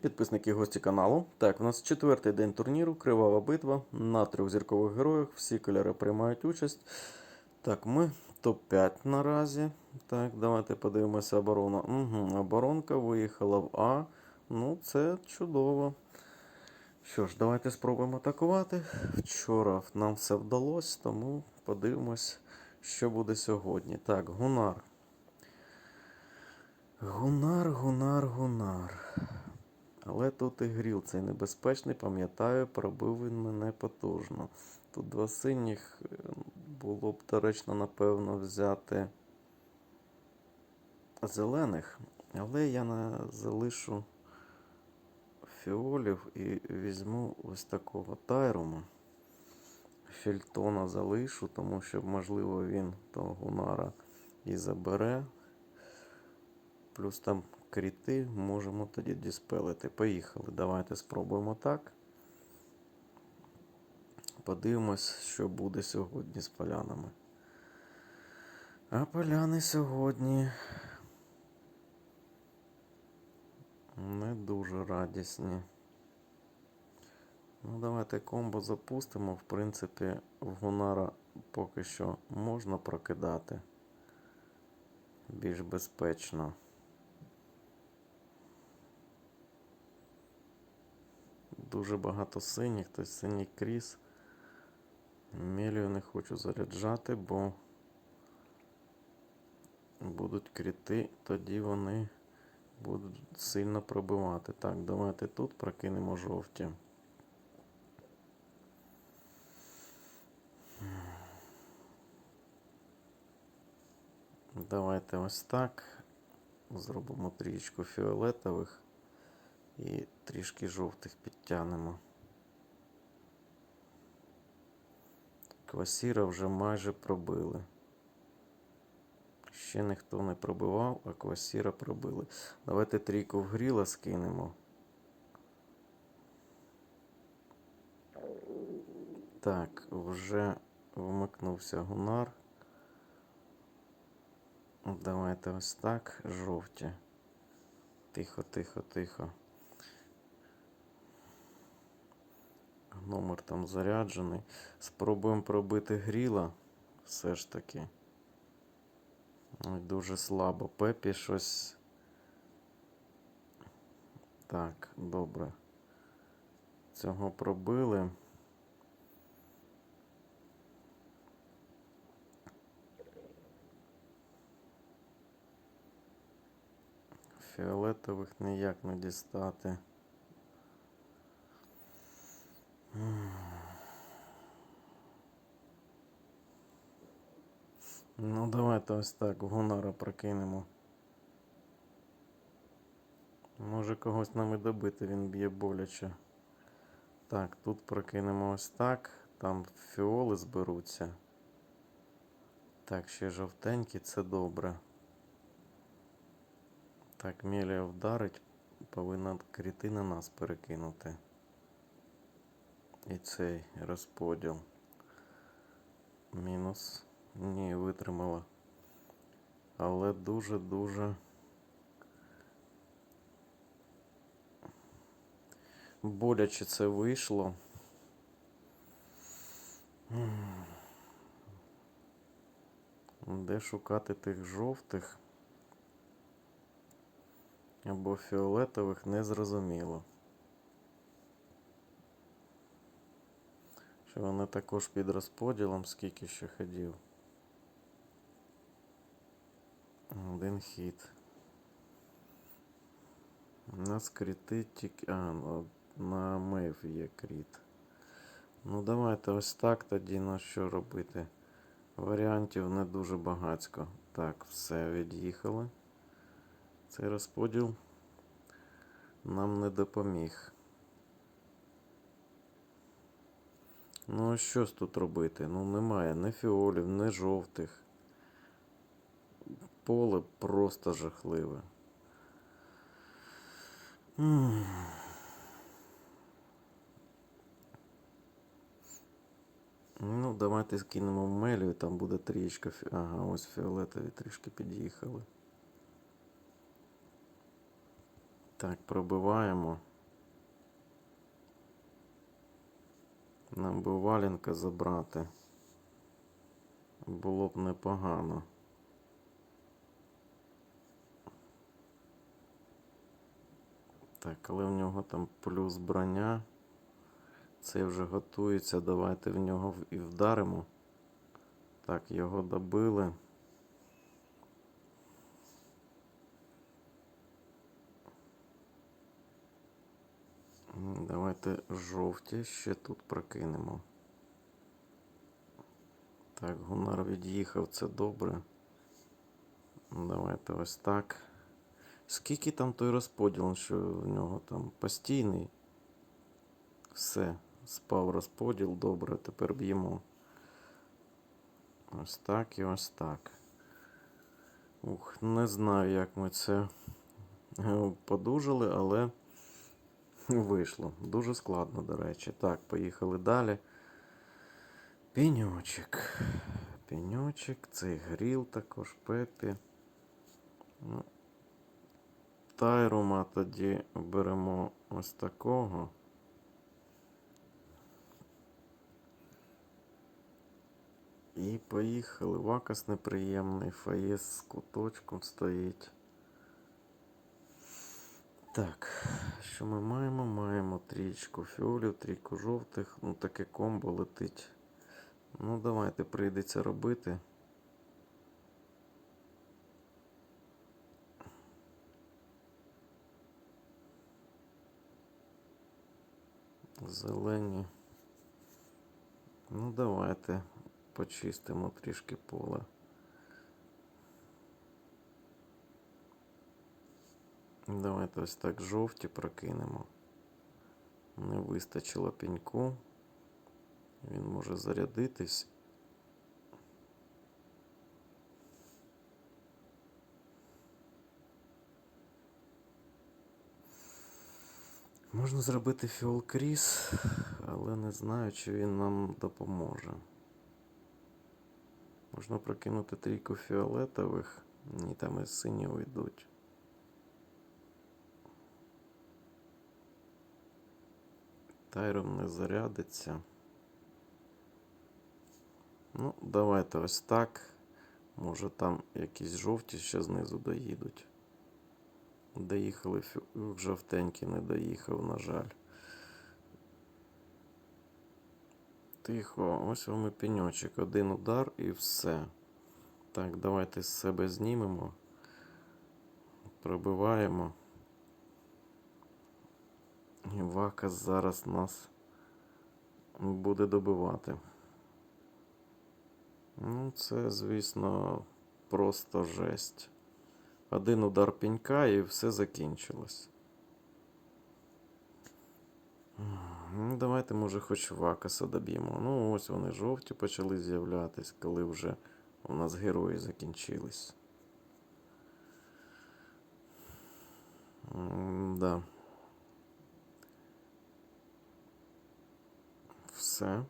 Підписники гості каналу. Так, у нас четвертий день турніру, кривава битва на трьох зіркових героях. Всі кольори приймають участь. Так, ми топ-5 наразі. Так, давайте подивимося оборона. Угу, оборонка виїхала в А. Ну, це чудово. Що ж, давайте спробуємо атакувати. Вчора нам все вдалося, тому подивимось, що буде сьогодні. Так, Гунар. Гунар, гунар, гунар. Але тут і гріл цей небезпечний, пам'ятаю, пробив він мене потужно. Тут два синіх е, було б доречно, напевно, взяти зелених, але я на залишу фіолів і візьму ось такого тайрума. Фельтона залишу, тому що, можливо, він того гунара і забере. Плюс там кріти можемо тоді діспелити. Поїхали. Давайте спробуємо так. Подивимось, що буде сьогодні з полянами. А поляни сьогодні не дуже радісні. Ну, давайте комбо запустимо. В принципі, в Гунара поки що можна прокидати. Більш безпечно. Дуже багато синіх, тобто синій кріс. Мелію не хочу заряджати, бо будуть кріти, тоді вони будуть сильно пробивати. Так, давайте тут прокинемо жовті. Давайте ось так. Зробимо трішку фіолетових і трішки жовтих підтягнемо. Квасіра вже майже пробили. Ще ніхто не пробивав, а квасіра пробили. Давайте трійку в гріла скинемо. Так, вже вмикнувся гунар. Давайте ось так, жовті. Тихо, тихо, тихо. Номер там заряджений. Спробуємо пробити гріла. Все ж таки. Дуже слабо. Пепі щось. Так, добре. Цього пробили. Фіолетових ніяк не дістати. Ну, давайте ось так Гунара прокинемо. Може когось нам і добити, він б'є боляче. Так, тут прокинемо ось так. Там фіоли зберуться. Так, ще жовтенькі, це добре. Так, Мелія вдарить, повинна кріти на нас перекинути. І цей розподіл. Мінус. Ні, витримала. Але дуже-дуже. Боляче це вийшло. Де шукати тих жовтих або фіолетових незрозуміло. Що вони також під розподілом, скільки ще ходів. Один хід. У нас кріти тільки. А, ну, на мейв є кріт. Ну давайте ось так тоді на що робити. Варіантів не дуже багацько. Так, все, від'їхали. Цей розподіл нам не допоміг. Ну, а що ж тут робити? Ну, немає ні фіолів, ні жовтих. Поле просто жахливе. Ну, давайте скинемо в мелію, там буде трішка. Ага, ось фіолетові трішки під'їхали. Так, пробиваємо. Нам би валенка забрати. Було б непогано. Так, але в нього там плюс броня. Цей вже готується. Давайте в нього і вдаримо. Так, його добили. Давайте жовті ще тут прокинемо. Так, Гунар від'їхав, це добре. Давайте ось так. Скільки там той розподіл, що в нього там постійний? Все, спав розподіл, добре, тепер б'ємо. Ось так і ось так. Ух, не знаю, як ми це подужали, але вийшло. Дуже складно, до речі. Так, поїхали далі. Пеньочок. Пеньочок, цей гріл також, пепі. Ну, Тайрума тоді беремо ось такого. І поїхали. Вакас неприємний, фаєс з куточком стоїть. Так, що ми маємо? Маємо трічку фіолів, трійку жовтих. Ну, таке комбо летить. Ну, давайте прийдеться робити. Зелені. Ну, давайте почистимо трішки поле. Давайте ось так жовті прокинемо. Не вистачило пеньку. Він може зарядитись. Можна зробити фіолкріс, але не знаю, чи він нам допоможе. Можна прокинути трійку фіолетових. Ні, там і сині уйдуть. Тайрон не зарядиться. Ну, давайте ось так. Може там якісь жовті ще знизу доїдуть. Доїхали жовтенький не доїхав, на жаль. Тихо, ось вам і пеньочок. Один удар і все. Так, давайте з себе знімемо. Пробиваємо. І Вакас зараз нас буде добивати. Ну, це, звісно, просто жесть. Один удар пенька і все закінчилось. Ну, давайте, може, хоч Вакаса доб'ємо. Ну, ось вони жовті почали з'являтись, коли вже у нас герої закінчились. М, Да. Все.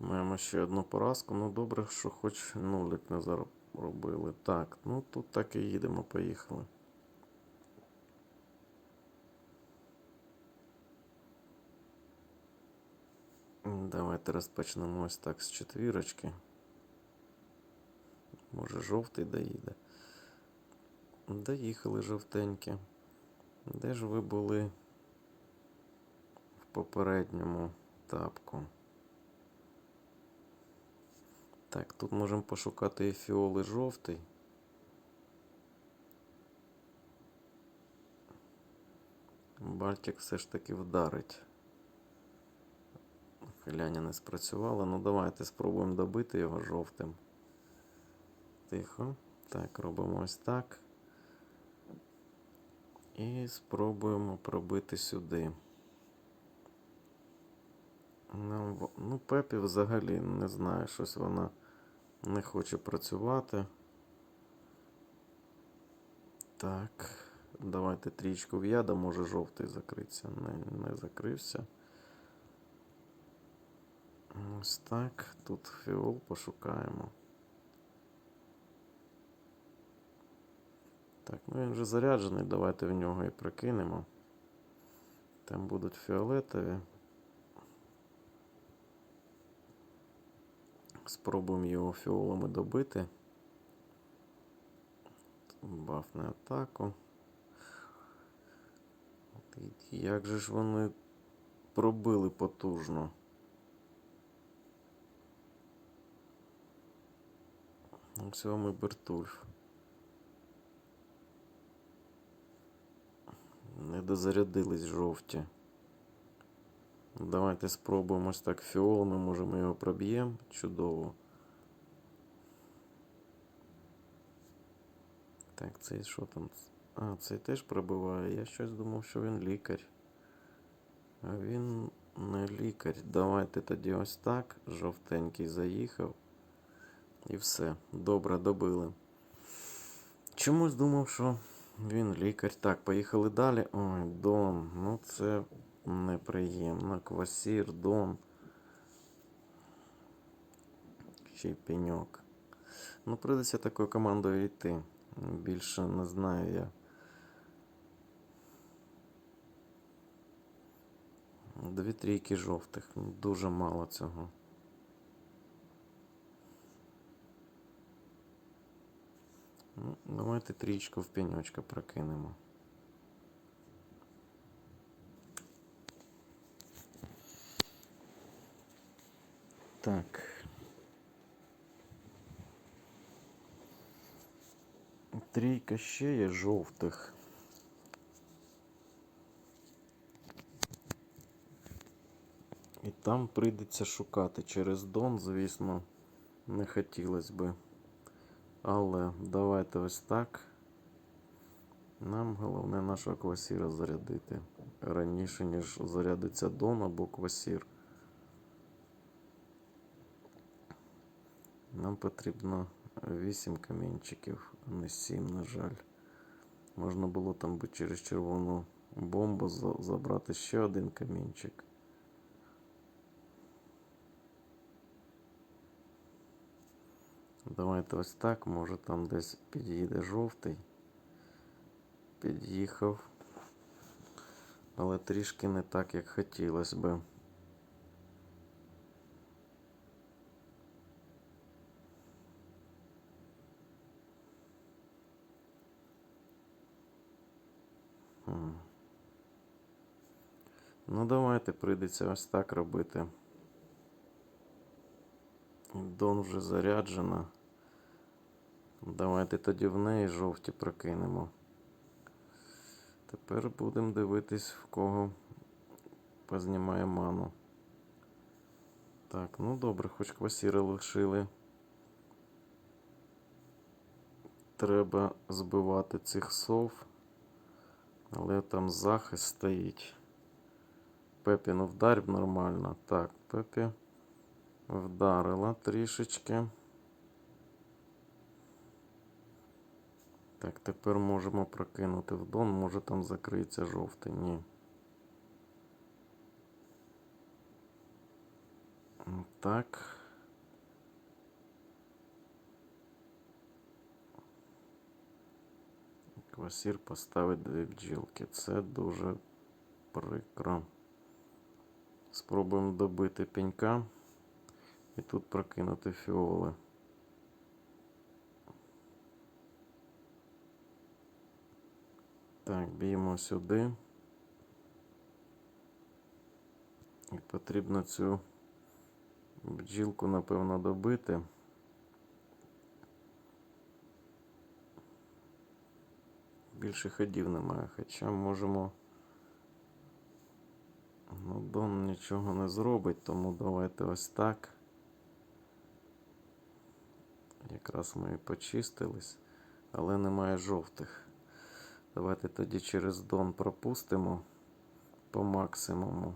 Маємо ще одну поразку. Ну, добре, що хоч нулик не заробили. Так, ну тут так і їдемо, поїхали. Давайте розпочнемо ось так з четвірочки. Може, жовтий доїде. Доїхали жовтенькі. Де ж ви були в попередньому тапку? Так, тут можемо пошукати фіоли жовтий. Бальтик все ж таки вдарить. Хиляня не спрацювала. Ну давайте спробуємо добити його жовтим. Тихо. Так, робимо ось так. І спробуємо пробити сюди. В- ну, Пепі взагалі не знаю, щось вона не хоче працювати. Так, давайте трічку в яда, може жовтий закриться. Не, не закрився. Ось так. Тут фіол пошукаємо. Так, ну він вже заряджений, давайте в нього і прикинемо. Там будуть фіолетові. Спробуємо його фіолами добити. Баф на атаку. Як же ж вони пробили потужно? Ось вам і Бертульф. Не дозарядились жовті. Давайте спробуємо ось так може ми його проб'ємо. Чудово. Так, цей що там? А, цей теж пробиває. Я щось думав, що він лікар. А він не лікар. Давайте тоді ось так. Жовтенький заїхав. І все. Добре, добили. Чомусь думав, що він лікар. Так, поїхали далі. Ой, Дон. Ну це неприємно. Квасір, Дон. Ще й пеньок. Ну, прийдеться такою командою йти. Більше не знаю я. Дві трійки жовтих. Дуже мало цього. Ну, давайте трічку в пеньочка прокинемо. Так. Трійка ще є жовтих. І там прийдеться шукати через Дон, звісно, не хотілося би. Але давайте ось так. Нам головне нашого квасіра зарядити раніше, ніж зарядиться Дон або квасір. Нам потрібно 8 камінчиків, а не 7, на жаль. Можна було там би через червону бомбу забрати ще один камінчик. Давайте ось так. Може там десь під'їде жовтий. Під'їхав. Але трішки не так, як хотілося би. Ну, давайте прийдеться ось так робити. Дон вже заряджена. Давайте тоді в неї жовті прокинемо. Тепер будемо дивитись, в кого познімає ману. Так, ну добре, хоч квасіри лишили. Треба збивати цих сов. Але там захист стоїть. Пепі ну вдарь нормально. Так, Пепі вдарила трішечки. Так, тепер можемо прокинути в дон. Може там закриється жовтий. Ні. Так. Квасір поставить дві бджілки. Це дуже прикро. Спробуємо добити пенька і тут прокинути фіоли. Так, б'ємо сюди. І потрібно цю бджілку, напевно, добити. Більше ходів немає, хоча можемо. Ну, Дон нічого не зробить, тому давайте ось так. Якраз ми і почистились, але немає жовтих. Давайте тоді через Дон пропустимо по максимуму.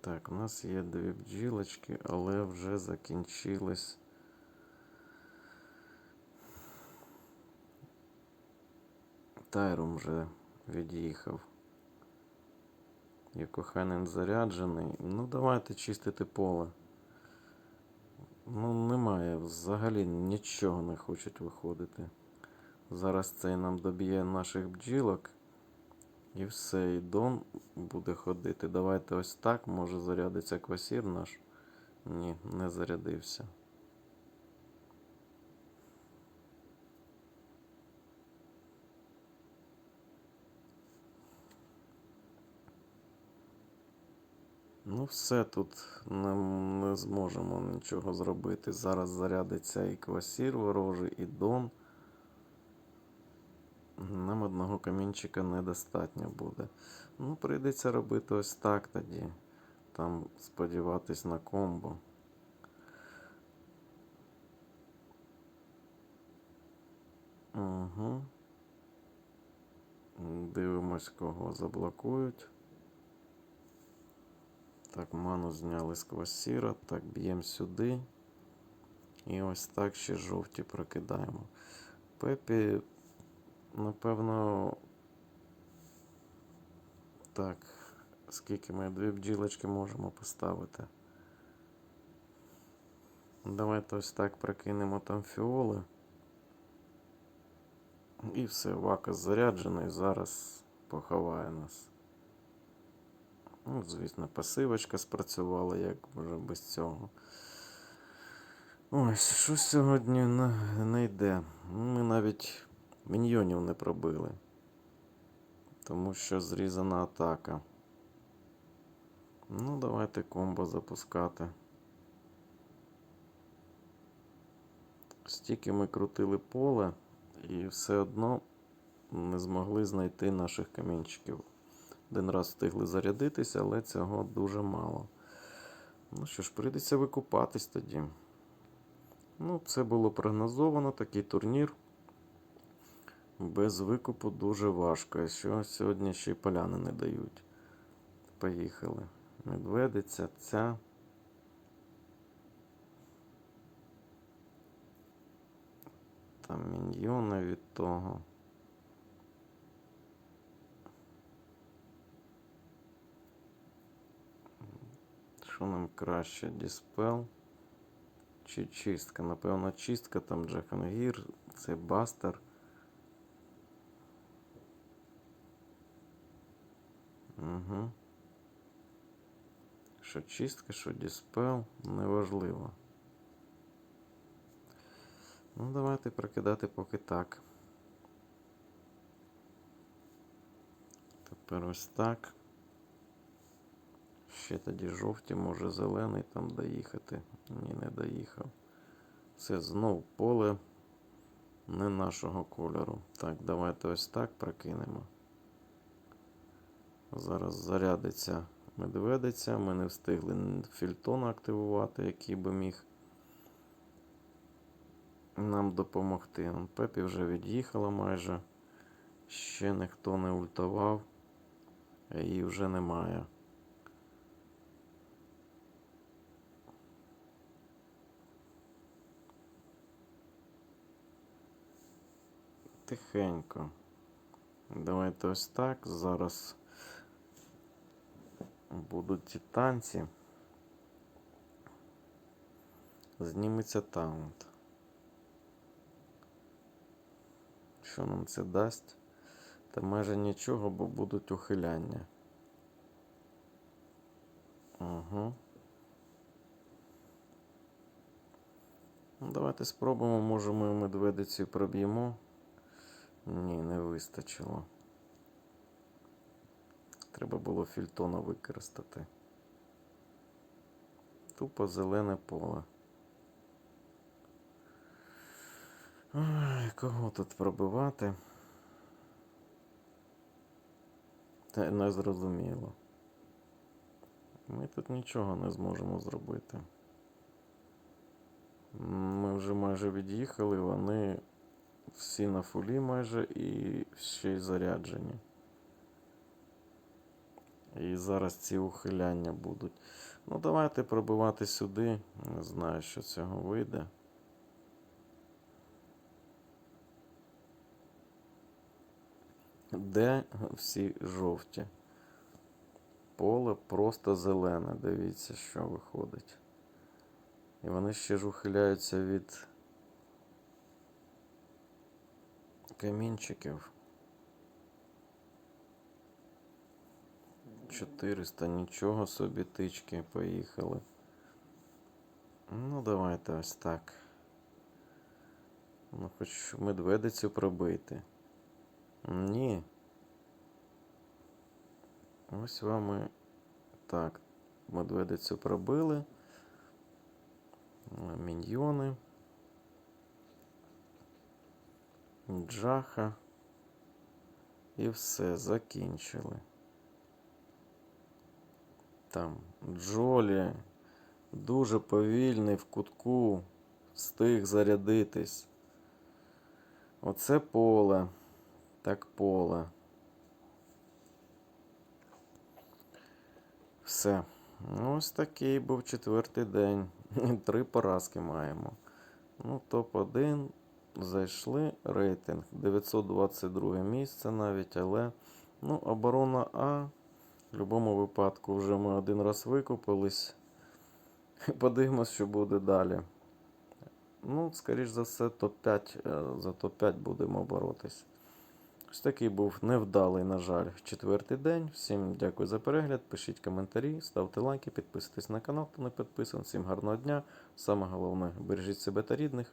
Так, у нас є дві бджілочки, але вже закінчились. Тайрум вже від'їхав. Є коханин заряджений. Ну, давайте чистити поле. Ну, немає. Взагалі нічого не хочуть виходити. Зараз цей нам доб'є наших бджілок. І все, і Дон буде ходити. Давайте ось так. Може зарядиться квасір наш. Ні, не зарядився. Ну, все тут не, не зможемо нічого зробити. Зараз зарядиться і квасір ворожий, і Дон. Нам одного камінчика недостатньо буде. Ну, прийдеться робити ось так тоді. Там сподіватись на комбо. Угу. Дивимось, кого заблокують. Так, ману зняли з квасіра. Так, б'ємо сюди. І ось так ще жовті прокидаємо. Пепі, напевно. Так, скільки ми дві бджілочки можемо поставити. Давайте ось так прокинемо там фіоли. І все, вака заряджений, зараз поховає нас. Ну, звісно, пасивочка спрацювала, як вже без цього. Ось, що сьогодні не, йде. Ми навіть міньйонів не пробили. Тому що зрізана атака. Ну, давайте комбо запускати. Стільки ми крутили поле і все одно не змогли знайти наших камінчиків. Один раз встигли зарядитися, але цього дуже мало. Ну що ж, прийдеться викупатись тоді. Ну, це було прогнозовано, такий турнір. Без викупу дуже важко. Що сьогодні ще й поляни не дають. Поїхали. Медведиця, ця. Там міньйони від того. Що нам краще? Діспел чи чистка? Напевно, чистка там Джахангір, це бастер. Угу. Що чистка, що діспел, неважливо. Ну, давайте прокидати поки так. Тепер ось так. Ще тоді жовті, може зелений там доїхати. Ні, не доїхав. Це знов поле не нашого кольору. Так, давайте ось так прокинемо. Зараз зарядиться медведиця. Ми не встигли фільтона активувати, який би міг нам допомогти. Пепі вже від'їхала майже. Ще ніхто не ультував, її вже немає. Тихенько. Давайте ось так. Зараз будуть ті танці. Зніметься таунт. Що нам це дасть? Та майже нічого, бо будуть ухиляння. Угу. Давайте спробуємо, може ми медведицю проб'ємо. Ні, не вистачило. Треба було фільтона використати. Тупо зелене поле. Ой, кого тут пробивати? Та не зрозуміло. Ми тут нічого не зможемо зробити. Ми вже майже від'їхали, вони всі на фулі майже і ще й заряджені. І зараз ці ухиляння будуть. Ну, давайте пробивати сюди. Не знаю, що цього вийде. Де всі жовті? Поле просто зелене. Дивіться, що виходить. І вони ще ж ухиляються від камінчиків. 400, нічого собі тички, поїхали. Ну, давайте ось так. Ну, хоч медведицю пробити. Ні. Ось вам і так. Медведицю пробили. Міньйони. Джаха. І все, закінчили. Там Джолі дуже повільний в кутку, встиг зарядитись. Оце поле. Так поле. Все. Ну, Ось такий був четвертий день. Три поразки маємо. Ну, топ-1 зайшли. Рейтинг 922 місце навіть, але ну, оборона А. В будь-якому випадку вже ми один раз викупились. Подивимось, що буде далі. Ну, скоріш за все, топ-5, е, за топ-5 будемо боротись. Ось такий був невдалий, на жаль, четвертий день. Всім дякую за перегляд. Пишіть коментарі, ставте лайки, підписуйтесь на канал, хто не підписаний. Всім гарного дня. Саме головне, бережіть себе та рідних.